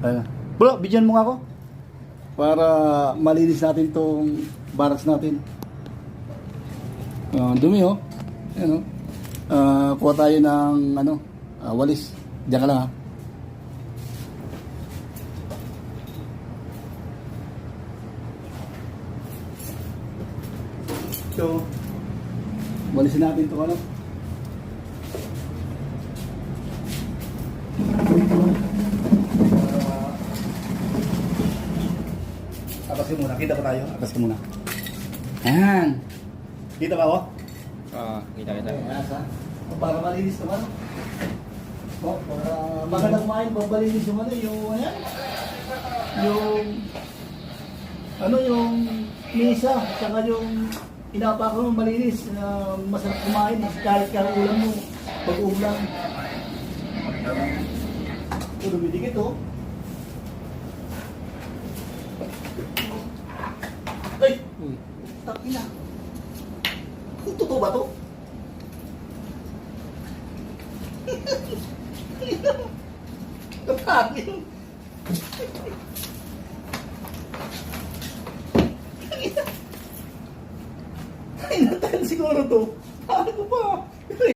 Ayan. Bro, bigyan mo nga ako. Para malinis natin tong barracks natin. Ah, dumi oh. Ayan oh. Ah, kuha tayo ng ano, ah, walis. Diyan ka lang ha. So, walisin natin ito ano. Atas ka muna. Kita pa tayo. Atas ka muna. Ayan. Kita ba ako? Oo, kita kita. Ayan sa. Para malinis naman. Oh, para magandang kumain, pabalinis yung ano, yung ayan. Yung ano yung misa, saka yung inapakan mo malinis, na masarap kumain, kahit kang ulam mo, pag-ulam. Ito, dumidikit oh. Uy. Takina. Totoo ba to? Kapagin. Ay, natin siguro to. Ano ko pa?